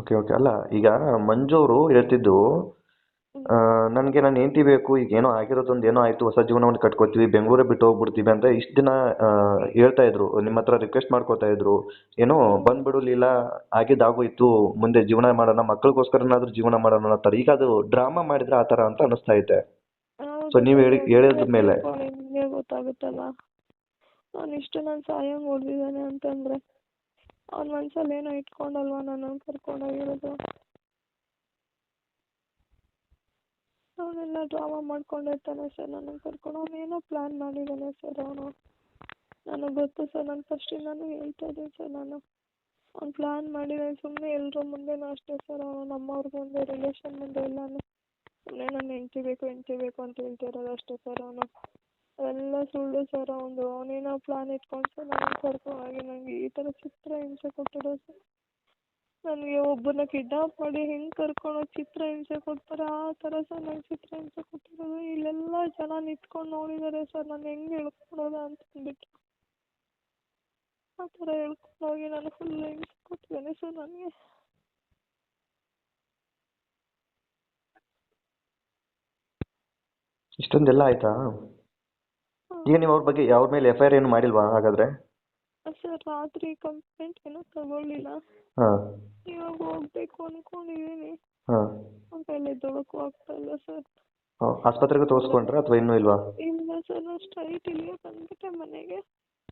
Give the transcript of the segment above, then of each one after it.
Okay okay ಅಲ್ಲ ಈಗ ಮಂಜು ಅವರು ಹೇಳ್ತಿದ್ದು ನನಗೆ ನನ್ನ ಹೆಂಡತಿ ಬೇಕು ಈಗ ಏನೋ ಆಗಿರೋದೊಂದು ಏನೋ ಆಯಿತು ಹೊಸ ಜೀವನವನ್ನು ಕಟ್ಕೋತೀವಿ ಬೆಂಗಳೂರೇ ಬಿಟ್ಟು ಹೋಗ್ಬಿಡ್ತೀವಿ ಅಂತ ಇಷ್ಟು ದಿನ ಹೇಳ್ತಾ ಇದ್ರು ನಿಮ್ಮ ಹತ್ರ ರಿಕ್ವೆಸ್ಟ್ ಮಾಡ್ಕೋತಾ ಇದ್ರು. ಏನೋ ಬಂದ್ಬಿಡು ಲೀಲಾ ಆಗಿದ್ದಾಗೋಯ್ತು ಮುಂದೆ ಜೀವನ ಮಾಡೋಣ ಮಕ್ಕಳಿಗೋಸ್ಕರನಾದ್ರೂ ಜೀವನ ಮಾಡೋಣ ಅನ್ನೋ ಈಗ ಅದು ಡ್ರಾಮಾ ಮಾಡಿದ್ರೆ ಆ ಥರ ಅಂತ ಅನಿಸ್ತಾ ಐತೆ. ಸೊ ನೀವು ಹೇಳಿ ಹೇಳಿದ ಮೇಲೆ. ಗೊತ್ತಾಗುತ್ತಲ್ಲ. ನಾನು ಇಷ್ಟು ನಾನು ಸಹಾಯ ಹೊಡೆದಿದ್ದಾನೆ ಅಂತಂದ್ರೆ ಅವ್ನ ಮನ್ಸಲ್ಲಿ ಏನೋ ಇಟ್ಕೊಂಡಲ್ವಾ ನಾನು ಕರ್ಕೊಂಡೋಗಿರೋದು ಅವನೆಲ್ಲ ಡ್ರಾಮಾ ಮಾಡ್ಕೊಂಡಿರ್ತಾನೆ ಸರ್ ನನ್ನನ್ನು ಕರ್ಕೊಂಡು. ಅವನು ಏನೋ ಪ್ಲ್ಯಾನ್ ಮಾಡಿದ್ದಾನೆ ಸರ್ ಅವನು. ನನಗೆ ಗೊತ್ತು ಸರ್ ನಾನು ಫಸ್ಟಿಂದನೂ ಹೇಳ್ತಾ ಇದ್ದೀನಿ ಸರ್ ನಾನು. ಅವ್ನು ಪ್ಲ್ಯಾನ್ ಮಾಡಿದ್ದಾನೆ ಸುಮ್ಮನೆ ಎಲ್ಲರ ಮುಂದೆನೂ ಅಷ್ಟೇ ಸರ್ ಅವನು ನಮ್ಮವ್ರ ಮುಂದೆ ರಿಲೇಷನ್ ಮುಂದೆ ಎಲ್ಲಾನು. ಸುಮ್ಮನೆ ನನ್ನ ಹೆಂಡ್ತಿ ಬೇಕು ಹೆಂಡ್ತಿ ಬೇಕು ಅಂತ ಹೇಳ್ತಾ ಇರೋದು ಅಷ್ಟೇ ಸರ್ ಅವನು. ಅದೆಲ್ಲ ಸುಳ್ಳು ಸರ್ ಅವನು ಅವನೇನೋ ಪ್ಲಾನ್ ಇಟ್ಕೊಂಡು ಸರ್ ಹೋಗಿ ಕರ್ಕೊಂಡೋಗಿ ನನಗೆ ಈ ಥರ ಚಿತ್ರ ಹಿಂಸೆ ಕೊಟ್ಟಿರೋದು ಸರ್ ನನಗೆ ಒಬ್ಬರನ್ನ ಕಿಡ್ನಾಪ್ ಮಾಡಿ ಹೆಂಗೆ ಕರ್ಕೊಂಡೋಗಿ ಚಿತ್ರ ಹಿಂಸೆ ಕೊಡ್ತಾರೆ ಆ ಥರ ಸರ್ ನಂಗೆ ಚಿತ್ರ ಹಿಂಸೆ ಕೊಟ್ಟಿರೋದು. ಇಲ್ಲೆಲ್ಲ ಜನ ನಿಂತ್ಕೊಂಡು ನೋಡಿದ್ದಾರೆ ಸರ್ ನಾನು ಹೆಂಗೆ ಹೇಳ್ಕೊಡೋದ ಅಂತ ಅಂದ್ಬಿಟ್ಟು. ಆ ಥರ ಹೇಳ್ಕೊಂಡೋಗಿ ನಾನು ಫುಲ್ ಹಿಂಸೆ ಕೊಟ್ಟಿದ್ದಾನೆ ಸರ್ ನನಗೆ ಇಷ್ಟೊಂದೆಲ್ಲ ಆಯ್ತಾ? ಈಗ ನೀವು ಅವ್ರ ಬಗ್ಗೆ ಅವ್ರ ಮೇಲೆ ಎಫ್ ಐ ಆರ್ ಏನು ಮಾಡಿಲ್ವಾ ಹಾಗಾದ್ರೆ? ಸರ್ ರಾತ್ರಿ ಕಂಪ್ಲೇಂಟ್ ಏನೂ ತಗೊಳ್ಳಿಲ್ಲ. ಹಾಂ. ಇವಾಗ ಹೋಗ್ಬೇಕು ಅನ್ಕೊಂಡಿದ್ದೀನಿ ಹಾಂ. ಕೈಲಿ ಎದ್ದೊಳಕ್ಕೂ ಆಗ್ತಾ ಇಲ್ಲ ಸರ್. ಆಸ್ಪತ್ರೆಗೆ ತೋರಿಸ್ಕೊಂಡ್ರಾ ಅಥವಾ ಇನ್ನೂ ಇಲ್ವಾ? ಇಲ್ಲ ಸರ್ ನಾನು ಸ್ಟ್ರೈಟ್ ಇಲ್ಲಿಗೆ ಬಂದ್ಬಿಟ್ಟೆ ಮನೆಗೆ.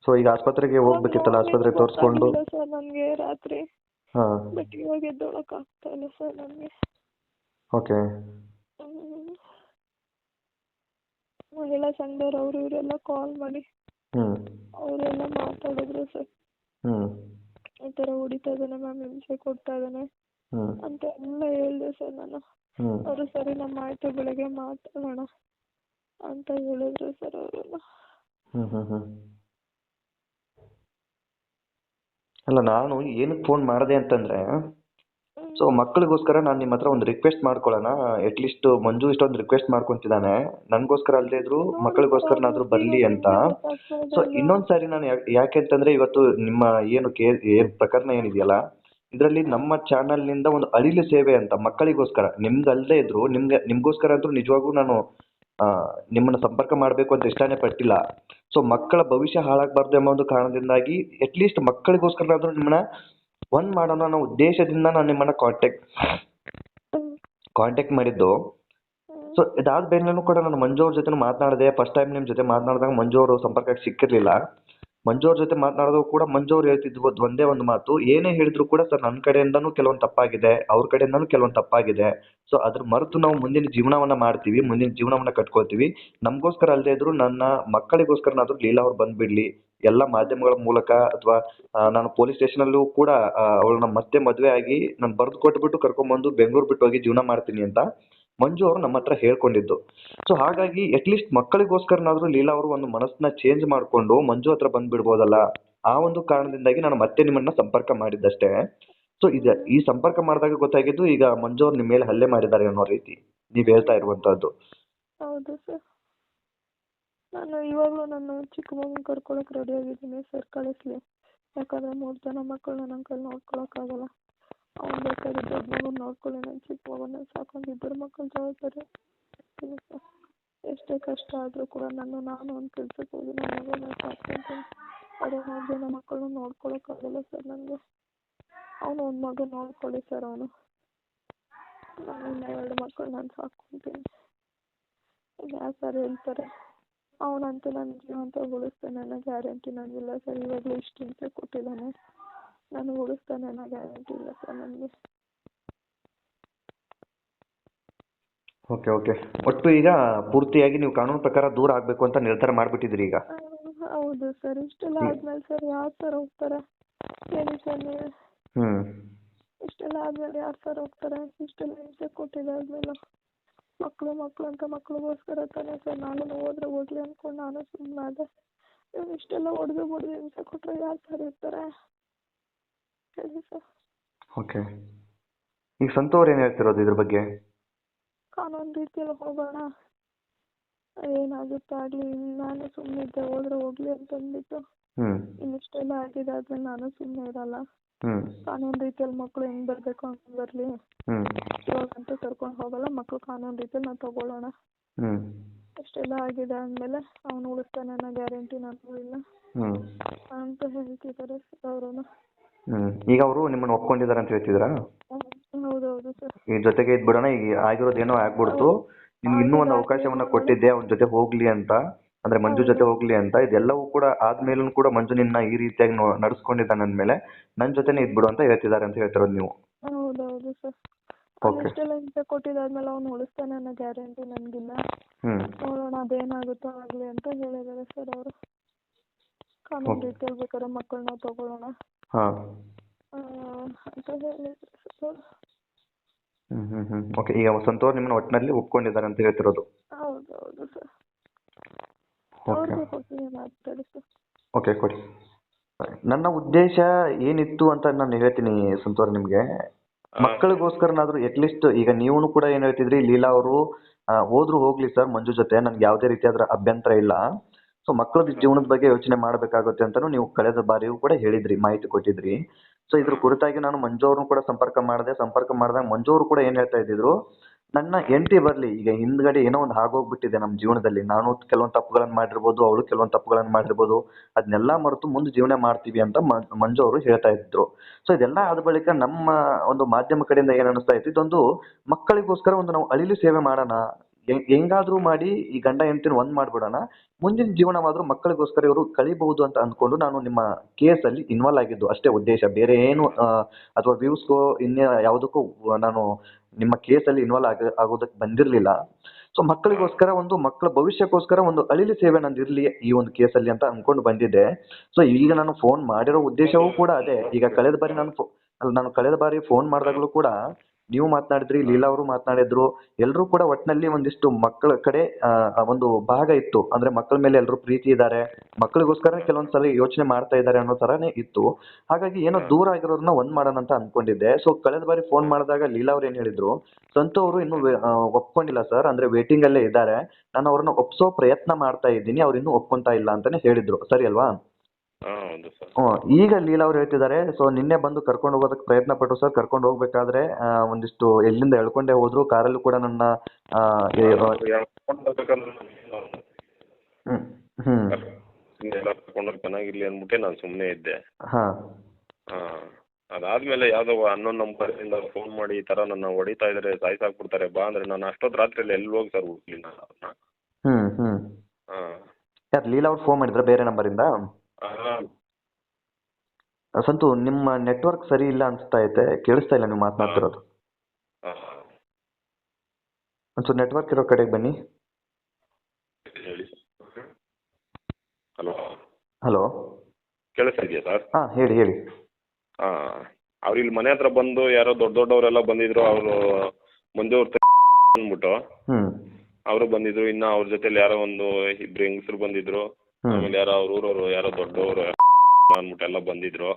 ಸೊ ಈಗ ಆಸ್ಪತ್ರೆಗೆ ಹೋಗ್ಬೇಕಿತ್ತಲ್ಲ ಆಸ್ಪತ್ರೆಗೆ ತೋರಿಸ್ಕೊಂಡು? ಸರ್ ನನಗೆ ರಾತ್ರಿ. ಹಾಂ. ಬಟ್ ಇವಾಗ ಎದ್ದೊಳಕ್ ಆಗ್ತಾ ಇಲ್ಲ ಸರ್ ನನಗೆ. ಓಕೆ ಮಹಿಳಾ ಸಂಘದವ್ರು ಅವರು ಇವರೆಲ್ಲ ಕಾಲ್ ಮಾಡಿ ಹ್ಞೂ ಅವರೆಲ್ಲ ಮಾತಾಡಿದ್ರು ಸರ್ ಹ್ಞೂ ಈ ಥರ ಹೊಡಿತಾ ಇದ್ದಾನೆ ಮ್ಯಾಮ್ ಹಿಂಸೆ ಕೊಡ್ತಾ ಇದ್ದಾನೆ ಹ್ಞೂ ಅಂತ ಎಲ್ಲ ಹೇಳಿದೆ ಸರ್ ನಾನು. ಹ್ಞೂ ಅವರು ಸರಿ ನಮ್ಮ ಆಯ್ತು ಬೆಳಗ್ಗೆ ಮಾತಾಡೋಣ ಅಂತ ಹೇಳಿದ್ರು ಸರ್ ಅವರೆಲ್ಲ ಹ್ಞೂ ಹ್ಞೂ ಹ್ಞೂ ಅಲ್ಲ ನಾನು ಏನಕ್ಕೆ ಫೋನ್ ಮಾಡಿದೆ ಅಂತಂದರೆ ಸೊ ಮಕ್ಕಳಿಗೋಸ್ಕರ ನಾನು ನಿಮ್ಮ ಹತ್ರ ಒಂದು ರಿಕ್ವೆಸ್ಟ್ ಮಾಡ್ಕೊಳ್ಳೋಣ. ಅಟ್ಲೀಸ್ಟ್ ಮಂಜು ಇಷ್ಟೊಂದು ರಿಕ್ವೆಸ್ಟ್ ಮಾಡ್ಕೊತಿದ್ದಾನೆ. ನನಗೋಸ್ಕರ ಅಲ್ಲದೆ ಇದ್ರು ಮಕ್ಕಳಿಗೋಸ್ಕರನಾದ್ರೂ ಬರಲಿ ಅಂತ. ಸೊ ಇನ್ನೊಂದು ಸಾರಿ ನಾನು ಯಾಕೆ ಅಂತಂದ್ರೆ ಇವತ್ತು ನಿಮ್ಮ ಏನು ಕೇ ಏನು ಪ್ರಕರಣ ಏನಿದೆಯಲ್ಲ, ಇದರಲ್ಲಿ ನಮ್ಮ ಚಾನಲ್ನಿಂದ ಒಂದು ಅಳಿಲು ಸೇವೆ ಅಂತ ಮಕ್ಕಳಿಗೋಸ್ಕರ ನಿಮ್ಗೆ ಇದ್ರು, ನಿಮ್ಗೆ, ನಿಮ್ಗೋಸ್ಕರ ಅಂತೂ ನಿಜವಾಗ್ಲೂ ನಾನು ನಿಮ್ಮನ್ನ ಸಂಪರ್ಕ ಮಾಡಬೇಕು ಅಂತ ಇಷ್ಟನೇ ಪಟ್ಟಿಲ್ಲ. ಸೊ ಮಕ್ಕಳ ಭವಿಷ್ಯ ಹಾಳಾಗಬಾರ್ದು ಎಂಬ ಒಂದು ಕಾರಣದಿಂದಾಗಿ ಅಟ್ಲೀಸ್ಟ್ ಮಕ್ಕಳಿಗೋಸ್ಕರನಾದ್ರೂ ನಿಮ್ಮನ್ನ ಒಂದ್ ಮಾಡೋಣ ಅನ್ನೋ ಉದ್ದೇಶದಿಂದ ನಾನು ನಿಮ್ಮನ್ನ ಕಾಂಟ್ಯಾಕ್ಟ್ ಕಾಂಟ್ಯಾಕ್ಟ್ ಮಾಡಿದ್ದು. ಸೊ ಇದಾದ ಬೆನ್ನಲ್ಲೂ ಕೂಡ ನಾನು ಮಂಜು ಅವ್ರ ಜೊತೆ ಮಾತನಾಡಿದೆ. ಫಸ್ಟ್ ಟೈಮ್ ನಿಮ್ಮ ಜೊತೆ ಮಾತನಾಡಿದಾಗ ಮಂಜು ಅವರು ಸಂಪರ್ಕಕ್ಕೆ ಸಿಕ್ಕಿರಲಿಲ್ಲ. ಮಂಜು ಅವ್ರ ಜೊತೆ ಮಾತನಾಡೋದು ಕೂಡ ಮಂಜು ಅವ್ರು ಹೇಳ್ತಿದ್ವು ಒಂದ್- ಒಂದೇ ಮಾತು. ಏನೇ ಹೇಳಿದ್ರು ಕೂಡ ಸರ್ ನನ್ನ ಕಡೆಯಿಂದನೂ ಕೆಲವೊಂದು ತಪ್ಪಾಗಿದೆ. ಅವ್ರ ಕಡೆಯಿಂದನೂ ಕೆಲವೊಂದು ತಪ್ಪಾಗಿದೆ. ಸೊ ಅದ್ರ ಮರೆತು ನಾವು ಮುಂದಿನ ಜೀವನವನ್ನ ಮಾಡ್ತೀವಿ, ಮುಂದಿನ ಜೀವನವನ್ನ ಕಟ್ಕೊಳ್ತೀವಿ. ನಮಗೋಸ್ಕರ ಅಲ್ಲದೆ ಇದ್ರು ನನ್ನ ಮಕ್ಕಳಿಗೋಸ್ಕರನಾದ್ರೂ ಲೀಲಾ ಅವ್ರು ಬಂದ್ಬಿಡ್ಲಿ. ಎಲ್ಲ ಮಾಧ್ಯಮಗಳ ಮೂಲಕ ಅಥವಾ ನಾನು ಪೊಲೀಸ್ ಸ್ಟೇಷನಲ್ಲೂ ಕೂಡ ಅವಳನ್ನ ಮತ್ತೆ ಮದುವೆ ಆಗಿ ನಾನು ಬರೆದು ಕೊಟ್ಬಿಟ್ಟು ಕರ್ಕೊಂಡ್ಬಂದು ಬೆಂಗಳೂರು ಬಿಟ್ಟು ಹೋಗಿ ಜೀವನ ಮಾಡ್ತೀನಿ ಅಂತ ಮಂಜು ಅವರು ನಮ್ಮ ಹತ್ರ ಹೇಳ್ಕೊಂಡಿದ್ದು. ಸೊ ಹಾಗಾಗಿ ಅಟ್ಲೀಸ್ಟ್ ಮಕ್ಕಳಿಗೋಸ್ಕರನಾದ್ರೂ ಲೀಲಾ ಅವರು ಒಂದು ಮನಸ್ಸನ್ನ ಚೇಂಜ್ ಮಾಡಿಕೊಂಡು ಮಂಜು ಹತ್ರ ಬಂದ್ಬಿಡ್ಬೋದಲ್ಲ? ಆ ಒಂದು ಕಾರಣದಿಂದಾಗಿ ನಾನು ಮತ್ತೆ ನಿಮ್ಮನ್ನ ಸಂಪರ್ಕ ಮಾಡಿದ್ದಷ್ಟೇ. ಸೊ ಇದ ಈ ಸಂಪರ್ಕ ಮಾಡಿದಾಗ ಗೊತ್ತಾಗಿದ್ದು ಈಗ ಮಂಜು ಅವ್ರು ನಿಮ್ಮ ಮೇಲೆ ಹಲ್ಲೆ ಮಾಡಿದ್ದಾರೆ ಅನ್ನೋ ರೀತಿ ನೀವು ಹೇಳ್ತಾ ಇರುವಂತಹದ್ದು. ಹೌದು ಸರ್. ನಾನು ಇವಾಗಲೂ ನಾನು ಚಿಕ್ಕ ಮಗುನ ಕರ್ಕೊಳಕ್ಕೆ ರೆಡಿ ಆಗಿದ್ದೀನಿ. ಸರ್, ಕಳಿಸ್ಲಿ. ಯಾಕಂದರೆ ಮೂರು ಜನ ಮಕ್ಕಳನ್ನ ನನ್ನ ಕೈಲಿ ನೋಡ್ಕೊಳಕ್ಕಾಗಲ್ಲ. ಅವ್ನು ಬೇಕಾದ್ರೆ ದೊಡ್ಡ ಮಗುನ ನೋಡ್ಕೊಳ್ಳಿ. ನಾನು ಚಿಕ್ಕ ಮಗುನ ಸಾಕೊಂಡು ಇಬ್ಬರು ಮಕ್ಕಳ ಜವಾಬ್ದಾರಿ. ಎಷ್ಟೇ ಕಷ್ಟ ಆದರೂ ಕೂಡ ನಾನು ನಾನು ಒಂದು ಕೆಲ್ಸಕ್ಕೆ ಹೋಗಿ ನನ್ನ ಮಗನ ಸಾಕ್ಕೊಂತೀನಿ ಅದೇ ಮೂರು ಜನ ಮಕ್ಕಳನ್ನ ನೋಡ್ಕೊಳಕ್ಕಾಗಲ್ಲ ಸರ್ ನನಗೆ. ಅವನು ಒಂದು ಮಗು ನೋಡಿಕೊಳ್ಳಿ ಸರ್ ಅವನು. ನಾನು ಇನ್ನೂ ಎರಡು ಮಕ್ಕಳು ನಾನು ಸಾಕ್ಕೊಂತೀನಿ ಯಾರು ಸರ್ ಹೇಳ್ತಾರೆ? ಅವನಂತೂ ನನ್ನ ಜೀವಂತ ಉಳಿಸ್ತಾನೆ ಅನ್ನೋ ಗ್ಯಾರಂಟಿ ನನಗಿಲ್ಲ ಸರ್ ಇವಾಗಲೂ ಇಷ್ಟು ಹಿಂಸೆ ಕೊಟ್ಟಿದ್ದಾನೆ. ನಾನು ಉಳಿಸ್ತಾನೆ ಅನ್ನೋ ಗ್ಯಾರಂಟಿ ಇಲ್ಲ ಸರ್ ನನಗೆ. Okay okay. ಒಟ್ಟು ಈಗ ಪೂರ್ತಿಯಾಗಿ ನೀವು ಕಾನೂನು ಪ್ರಕಾರ ದೂರ ಆಗಬೇಕು ಅಂತ ನಿರ್ಧಾರ ಮಾಡಿಬಿಟ್ಟಿದ್ದೀರಿ ಈಗ? ಹೌದು ಸರ್ ಇಷ್ಟೆಲ್ಲ ಆದ್ಮೇಲೆ ಸರ್ ಯಾವ ಥರ ಹೋಗ್ತಾರೆ? ಹೇಳಿ ಸರ್ ಹ್ಮ್. ಹ್ಞೂ ಇಷ್ಟೆಲ್ಲ ಆದ್ಮೇಲೆ ಯಾವ ಥರ ಹೋಗ್ತಾರೆ? ಇಷ್ಟೆಲ್ಲ ಹಿಂಸೆ ಕೊಟ್ಟಿದ್ದಾದ್ಮೇಲೆ. ಮಕ್ಕಳು ಮಕ್ಕಳು ಅಂತ ಮಕ್ಳಿಗೋಸ್ಕರ ತಾನೇ ಸರ್ ನಾನು ಹೋದ್ರೆ ಹೋಗ್ಲಿ ಅನ್ಕೊಂಡು. ನಾನು ಸುಮ್ಮನೆ ಆದೆ. ಇವ್ನು ಇಷ್ಟೆಲ್ಲ ಹೊಡೆದು ಬಡಿದು ಹಿಂಸೆ ಕೊಟ್ಟರೆ ಯಾರು ಸರ್ ಇರ್ತಾರೆ? ಹೇಳಿ ಸರ್ ಓಕೆ ಈಗ ಸಂತೋರ್ ಏನು ಹೇಳ್ತಿರೋದು ಇದ್ರ ಬಗ್ಗೆ? ಕಾನೂನು ರೀತಿಯಲ್ಲಿ ಹೋಗೋಣ. ಏನಾಗುತ್ತೋ ಆಗಲಿ ನಾನು ಸುಮ್ಮನೆ ಇದ್ದೆ. ಹೋದ್ರೆ ಹೋಗ್ಲಿ ಅಂತ ಅಂದ್ಬಿಟ್ಟು ಹ್ಞೂ ಇನ್ನಿಷ್ಟೆಲ್ಲ ಆಗಿದ್ದಾದ್ಮೇಲೆ ನಾನು ಸುಮ್ಮನೆ ಇರಲ್ಲ. ಹ್ಮ್. ಕಾನೂನು ರೀತಿಯಲ್ಲಿ ಮಕ್ಕಳು ಹೆಂಗ್ ಬರಬೇಕು ಹಂಗೆ ಬರಲಿ. ಹ್ಮ್. ಇವಾಗಂತೂ ಕರ್ಕೊಂಡು ಹೋಗಲ್ಲ ಮಕ್ಕಳು ಕಾನೂನು ರೀತಿಯಲ್ಲಿ ನಾವು ತಗೊಳ್ಳೋಣ. ಹ್ಮ್. ಅಷ್ಟೆಲ್ಲ ಆಗಿದೆ ಅಂದ್ಮೇಲೆ ಅವನು ಉಳಿಸ್ತಾನೆ ಅನ್ನೋ ಗ್ಯಾರಂಟಿ ನನಗೂ ಇಲ್ಲ. ಹ್ಮ್. ಅಂತ ಹೇಳ್ತಿದ್ದಾರೆ ಅವರನ್ನು. ಹ್ಮ್. ಈಗ ಅವರು ನಿಮ್ಮನ್ನ ಒಪ್ಕೊಂಡಿದ್ದಾರೆ ಅಂತ ಹೇಳ್ತಿದ್ದೀರಾ ಹೌದೌದು ಸರ್. ಈ ಜೊತೆಗೆ ಇದ್ಬಿಡೋಣ ಈಗ ಆಗಿರೋದೇನೋ ಆಗ್ಬಿಡ್ತು. ನಿಮ್ಗೆ ಇನ್ನೂ ಒಂದು ಅವಕಾಶವನ್ನ ಕೊಟ್ಟಿದ್ದೆ ಅವನ ಜೊತೆ ಹೋಗ್ಲಿ ಅಂತ. ಅಂದ್ರೆ ಮಂಜು ಜೊತೆ ಹೋಗ್ಲಿ ಅಂತ ಇದೆಲ್ಲವೂ ಕೂಡ ಆದ್ಮೇಲೂ ಕೂಡ ಮಂಜು ನಿನ್ನ ಈ ರೀತಿಯಾಗಿ ನಡೆಸ್ಕೊಂಡಿದ್ದಾನೆ ಅಂದ್ಮೇಲೆ ನನ್ನ ಜೊತೆನೇ ಇದ್ಬಿಡು ಅಂತ ಹೇಳ್ತಿದ್ದಾರೆ ಅಂತ ಹೇಳ್ತಿರೋದು ನೀವು. ಹೌದೌದು ಸರ್. Okay. ಅಷ್ಟೆಲ್ಲ ಹಿಂಸೆ ಕೊಟ್ಟಿದ್ದಾದ್ಮೇಲೆ ಅವ್ನು ಉಳಿಸ್ತಾನೆ ಅನ್ನೋ ಗ್ಯಾರಂಟಿ ನನಗಿಲ್ಲ. ನೋಡೋಣ ಅದೇನಾಗುತ್ತೋ ಆಗಲಿ ಅಂತ ಹೇಳಿದ್ದಾರೆ ಸರ್ ಅವರು. ಕಾನೂನು Okay. ರೀತಿಯಲ್ಲಿ ಬೇಕಾದ್ರೆ ಮಕ್ಕಳನ್ನ ತಗೊಳ್ಳೋಣ. ಹಾ. ಆ, ಅಂತ ಹೇಳಿದ್ರು ಸರ್. ಓಕೆ ಈಗ ಸಂತೋರ್ ನಿಮ್ಮನ್ನ ಒಟ್ಟಿನಲ್ಲಿ ಒಪ್ಕೊಂಡಿದ್ದಾರೆ ಅಂತ ಹೇಳ್ತಿರೋದು. ಹೌದು ಹೌದು ಸರ್. ಓಕೆ ಅವ್ರಿಗೆ ಕೊಡ್ತೀನಿ ಮಾತಾಡಿ ಸರ್ ಓಕೆ ಕೊಡಿ. ನನ್ನ ಉದ್ದೇಶ ಏನಿತ್ತು ಅಂತ ನಾನು ಹೇಳ್ತೀನಿ ಸಂತೋರ್ ನಿಮಗೆ. ಮಕ್ಕಳಿಗೋಸ್ಕರನಾದ್ರೂ ಅಟ್ಲೀಸ್ಟ್ ಈಗ ನೀವು ಕೂಡ ಏನ್ ಹೇಳ್ತಿದ್ರಿ ಲೀಲಾ ಅವರು ಹೋದ್ರು ಹೋಗ್ಲಿ ಸರ್ ಮಂಜು ಜೊತೆ ನನ್ಗೆ ಯಾವುದೇ ರೀತಿಯಾದ ಅಭ್ಯಂತರ ಇಲ್ಲ. ಸೊ ಮಕ್ಕಳ ಜೀವನದ ಬಗ್ಗೆ ಯೋಚನೆ ಮಾಡಬೇಕಾಗುತ್ತೆ ಅಂತಾನು ನೀವು ಕಳೆದ ಬಾರಿಯೂ ಕೂಡ ಹೇಳಿದ್ರಿ ಮಾಹಿತಿ ಕೊಟ್ಟಿದ್ರಿ. ಸೊ ಇದ್ರ ಕುರಿತಾಗಿ ನಾನು ಮಂಜು ಅವ್ರನ್ನು ಕೂಡ ಸಂಪರ್ಕ ಮಾಡಿದೆ ಸಂಪರ್ಕ ಮಾಡಿದಾಗ ಮಂಜು ಅವರು ಕೂಡ ಏನ್ ಹೇಳ್ತಾ ಇದ್ದಿದ್ರು ನನ್ನ ಹೆಂಡತಿ ಬರಲಿ, ಈಗ ಹಿಂದ್ಗಡೆ ಏನೋ ಒಂದು ಆಗೋಗ್ಬಿಟ್ಟಿದೆ ನಮ್ಮ ಜೀವನದಲ್ಲಿ. ನಾನು ಕೆಲವೊಂದು ತಪ್ಪುಗಳನ್ನು ಮಾಡಿರ್ಬೋದು, ಅವಳು ಕೆಲವೊಂದು ತಪ್ಪುಗಳನ್ನು ಮಾಡಿರ್ಬೋದು ಅದನ್ನೆಲ್ಲ ಮರೆತು ಮುಂದೆ ಜೀವನ ಮಾಡ್ತೀವಿ ಅಂತ ಮಂಜು ಅವರು ಹೇಳ್ತಾ ಇದ್ರು. ಸೊ ಇದೆಲ್ಲ ಆದ ಬಳಿಕ ನಮ್ಮ ಒಂದು ಮಾಧ್ಯಮ ಕಡೆಯಿಂದ ಏನು ಅನಿಸ್ತಾ ಇತ್ತು, ಇದೊಂದು ಮಕ್ಕಳಿಗೋಸ್ಕರ ಒಂದು ನಾವು ಅಳಿಲು ಸೇವೆ ಮಾಡೋಣ ಹೆಂಗಾದ್ರೂ ಮಾಡಿ ಈ ಗಂಡ ಹೆಂಡತಿನ ಒಂದ್ ಮಾಡ್ಬಿಡೋಣ. ಮುಂದಿನ ಜೀವನವಾದ್ರೂ ಮಕ್ಕಳಿಗೋಸ್ಕರ ಇವರು ಕಳಿಬಹುದು ಅಂತ ಅಂದ್ಕೊಂಡು ನಾನು ನಿಮ್ಮ ಕೇಸ್ ಅಲ್ಲಿ ಇನ್ವಾಲ್ವ್ ಆಗಿದ್ದು. ಅಷ್ಟೇ ಉದ್ದೇಶ. ಬೇರೆ ಏನು ಅಥವಾ ವ್ಯೂಸ್ಗೋ ಇನ್ನ ಯಾವುದಕ್ಕೂ ನಾನು ನಿಮ್ಮ ಕೇಸಲ್ಲಿ ಇನ್ವಾಲ್ವ್ ಆಗ ಆಗೋದಕ್ಕೆ ಬಂದಿರಲಿಲ್ಲ. ಸೊ ಮಕ್ಕಳಿಗೋಸ್ಕರ ಒಂದು, ಮಕ್ಕಳ ಭವಿಷ್ಯಕ್ಕೋಸ್ಕರ ಒಂದು ಅಳಿಲಿ ಸೇವೆ ನಂದು ಇರಲಿ ಈ ಒಂದು ಕೇಸಲ್ಲಿ ಅಂತ ಅನ್ಕೊಂಡು ಬಂದಿದ್ದೆ. ಸೊ ಈಗ ನಾನು ಫೋನ್ ಮಾಡಿರೋ ಉದ್ದೇಶವೂ ಕೂಡ ಅದೇ. ಈಗ ಕಳೆದ ಬಾರಿ ನಾನು ಅಲ್ಲ ನಾನು ಕಳೆದ ಬಾರಿ ಫೋನ್ ಮಾಡಿದಾಗಲೂ ಕೂಡ ನೀವು ಮಾತನಾಡಿದ್ರಿ ಲೀಲಾ ಅವರು ಮಾತನಾಡಿದ್ರು ಎಲ್ಲರೂ ಕೂಡ ಒಟ್ಟಿನಲ್ಲಿ ಒಂದಿಷ್ಟು ಮಕ್ಕಳ ಕಡೆ ಒಂದು ಭಾಗ ಇತ್ತು. ಅಂದ್ರೆ ಮಕ್ಕಳ ಮೇಲೆ ಎಲ್ಲರೂ ಪ್ರೀತಿ ಇದ್ದಾರೆ ಮಕ್ಕಳಿಗೋಸ್ಕರ ಕೆಲವೊಂದ್ಸಲ ಯೋಚನೆ ಮಾಡ್ತಾ ಇದ್ದಾರೆ ಅನ್ನೋ ತರಾನೇ ಇತ್ತು. ಹಾಗಾಗಿ ಏನೋ ದೂರ ಆಗಿರೋದನ್ನ ಒಂದ್ ಮಾಡೋಣ ಅಂತ ಅನ್ಕೊಂಡಿದ್ದೆ. ಸೊ ಕಳೆದ ಬಾರಿ ಫೋನ್ ಮಾಡಿದಾಗ ಲೀಲಾ ಅವ್ರು ಏನ್ ಹೇಳಿದ್ರು ಸಂತು ಅವರು ಇನ್ನೂ ಒಪ್ಕೊಂಡಿಲ್ಲ ಸರ್ ಅಂದ್ರೆ ವೇಟಿಂಗ್ ಅಲ್ಲೇ ಇದ್ದಾರೆ. ನಾನು ಅವ್ರನ್ನ ಒಪ್ಸೋ ಪ್ರಯತ್ನ ಮಾಡ್ತಾ ಇದ್ದೀನಿ ಅವ್ರು ಇನ್ನೂ ಒಪ್ಕೊಂತಾ ಇಲ್ಲ ಅಂತಾನೆ ಹೇಳಿದ್ರು. ಸರಿ ಅಲ್ವಾ? ಹಾ ಹೌದು ಸರ್. ಹ್ಮ್. ಈಗ ಲೀಲಾ ಅವ್ರು ಹೇಳ್ತಿದ್ದಾರೆ ಸೊ ನಿನ್ನೆ ಬಂದು ಕರ್ಕೊಂಡು ಹೋಗೋದಕ್ಕೆ ಪ್ರಯತ್ನ ಪಟ್ಟರು ಸರ್ ಕರ್ಕೊಂಡು ಹೋಗ್ಬೇಕಾದ್ರೆ ಆ, ಒಂದಿಷ್ಟು ಎಲ್ಲಿಂದ ಎಳ್ಕೊಂಡೇ ಹೋದ್ರು ಕಾರಲ್ಲೂ ಕೂಡ ನನ್ನ ಆ, ಏ- ಆ, ಹ್ಮ್ ಹ್ಮ್. ಎಲ್ಲ ಕರ್ಕೊಂಡೋಗಿ ಚೆನ್ನಾಗಿರ್ಲಿ ಅಂದ್ಬಿಟ್ಟೆ ನಾನು ಸುಮ್ಮನೆ ಇದ್ದೆ. ಹಾ. ಹಾ ಅದಾದ್ಮೇಲೆ ಯಾವ್ದೋ ಅನ್ನೋನ್ ನಂಬರಿಂದ ಫೋನ್ ಮಾಡಿ ಈ ತರ ನನ್ನ ಹೊಡಿತಾ ಇದ್ದಾರೆ ಸಾಯ್ಸಾಕ್ಬಿಡ್ತಾರೆ ಬಾ ಅಂದ್ರೆ ನಾನು ಅಷ್ಟೊತ್ತು ರಾತ್ರಿಯಲ್ಲಿ ಎಲ್ಲಿ ಹೋಗಿ ಸರ್ ಹೋಗ್ಲಿಲ್ಲ ನಾನು? ಅವ್ರನ್ನ ಹ್ಮ್ ಹ್ಮ್. ಹಾಂ. ಯಾರು ಲೀಲಾ ಅವ್ರು ಫೋನ್ ಮಾಡಿದ್ರ ಬೇರೆ ನಂಬರಿಂದ ಸಂತು ನಿಮ್ಮ ನೆಟ್ವರ್ಕ್ ಸರಿ ಇಲ್ಲ ಅನ್ಸ್ತಾ ಐತೆ. ಕೇಳಿಸ್ತಾ ಇಲ್ಲ ನೀವು ಮಾತನಾಡ್ತಿರೋದು. ಒಂಚೂರು ನೆಟ್ವರ್ಕ್ ಇರೋ ಕಡೆಗೆ ಬನ್ನಿ. ಹೇಳಿ. ಹಲೋ. ಹಲೋ. ಕೇಳಿಸ್ತಾ ಇದೆಯಾ ಸರ್? ಹಾ ಹೇಳಿ ಹೇಳಿ. ಹಾಂ ಅವ್ರು ಇಲ್ಲಿ ಮನೆ ಹತ್ರ ಬಂದು ಯಾರೋ ದೊಡ್ಡ ದೊಡ್ಡವರೆಲ್ಲ ಬಂದಿದ್ರು ಅವರು ಮುಂದೆ ಅವ್ರ ಅಂದ್ಬಿಟ್ಟು ಹ್ಮ್. ಅವರು ಬಂದಿದ್ರು ಇನ್ನ ಅವ್ರ ಜೊತೆಲಿ ಯಾರೋ ಒಂದು ಇಬ್ರು ಹೆಂಗಸರು ಬಂದಿದ್ರು. ಹ್ಮ್. ಆಮೇಲೆ ಯಾರೋ ಅವ್ರ ಊರವರು ಯಾರೋ ದೊಡ್ಡವರು ಅಂದ್ಬಿಟ್ಟು ಎಲ್ಲ ಬಂದಿದ್ರು.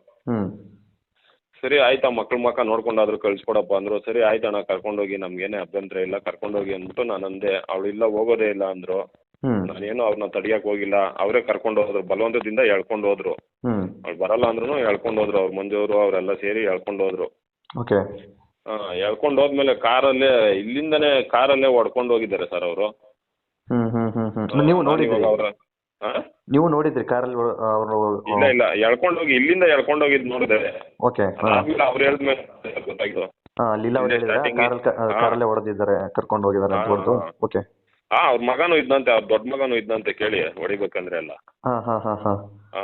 ಸರಿ ಆಯ್ತಾ ಮಕ್ಳ ಮಕ್ಕ ನೋಡ್ಕೊಂಡಾದ್ರು ಕಳ್ಸ್ಕೊಡಪ್ಪ ಅಂದ್ರು. ಸರಿ ಆಯ್ತಣ್ಣ ಕರ್ಕೊಂಡೋಗಿ ನಮ್ಗೇನೆ ಅಭ್ಯಂತರ ಇಲ್ಲ ಕರ್ಕೊಂಡೋಗಿ ಅಂದ್ಬಿಟ್ಟು ನಾನು ಅಂದೆ ಅವಳು ಇಲ್ಲ ಹೋಗೋದೇ ಇಲ್ಲ ಅಂದ್ರು. ಹ್ಮ್. ನಾನೇನು ಅವ್ರನ್ನ ತಡಿಯಕ್ ಹೋಗಿಲ್ಲ. ಅವರೇ ಕರ್ಕೊಂಡು ಹೋದ್ರು ಬಲವಂತದಿಂದ ಎಳ್ಕೊಂಡು ಹೋದ್ರು. ಅವ್ಳು ಬರಲ್ಲ ಅಂದ್ರೂ ಎಳ್ಕೊಂಡು ಹೋದ್ರು. ಅವ್ರ ಮಂಜೂರು ಅವರೆಲ್ಲ ಸೇರಿ ಎಳ್ಕೊಂಡು ಹೋದ್ರು. ಓಕೆ. ಆ, ಎಳ್ಕೊಂಡು ಹೋದ್ಮೇಲೆ ಕಾರಲ್ಲೇ ಇಲ್ಲಿಂದನೇ ಕಾರಲ್ಲೇ ಹೊಡ್ಕೊಂಡು ಹೋಗಿದ್ದಾರೆ ಸರ್ ಅವರು. ಹ್ಮ್ ಹ್ಮ್ ಹ್ಮ್ ನೀವು ನೋಡಿ ಅವ್ರ ನೀವು ನೋಡಿದ್ರಿ ಕಾರಲ್ಲಿ ಅವರು ಇಲ್ಲ ಇಲ್ಲ. ಎಳ್ಕೊಂಡು ಹೋಗಿ ಇಲ್ಲಿಂದ ಎಳ್ಕೊಂಡು ಹೋಗಿದ್ ನೋಡಿದೆ ಓಕೆ ಅವ್ರು ಹೇಳಿದ್ಮೇಲೆ ಗೊತ್ತಾಯ್ತು. ಹಾ ಲೀಲಾ ಅವ್ರು ಹೇಳಿದ್ರೆ? ಕಾರಲ್ಲಿ. ಕಾರಲ್ಲೇ ಹೊಡೆದಿದ್ದಾರೆ ಕರ್ಕೊಂಡು ಹೋಗಿದ್ದಾರೆ ಅಂತ ಹಾ, ಹೊಡೆದು ಓಕೆ ಹಾ ಅವ್ರ ಮಗನೂ ಇದ್ದಂತೆ ಅವ್ರ ದೊಡ್ಡ ಮಗನೂ ಇದ್ದಂತೆ ಕೇಳಿ. ಹೊಡಿಬೇಕಂದ್ರೆ ಎಲ್ಲ. ಹಾ ಹಾ ಹಾ ಹಾ. ಹಾ.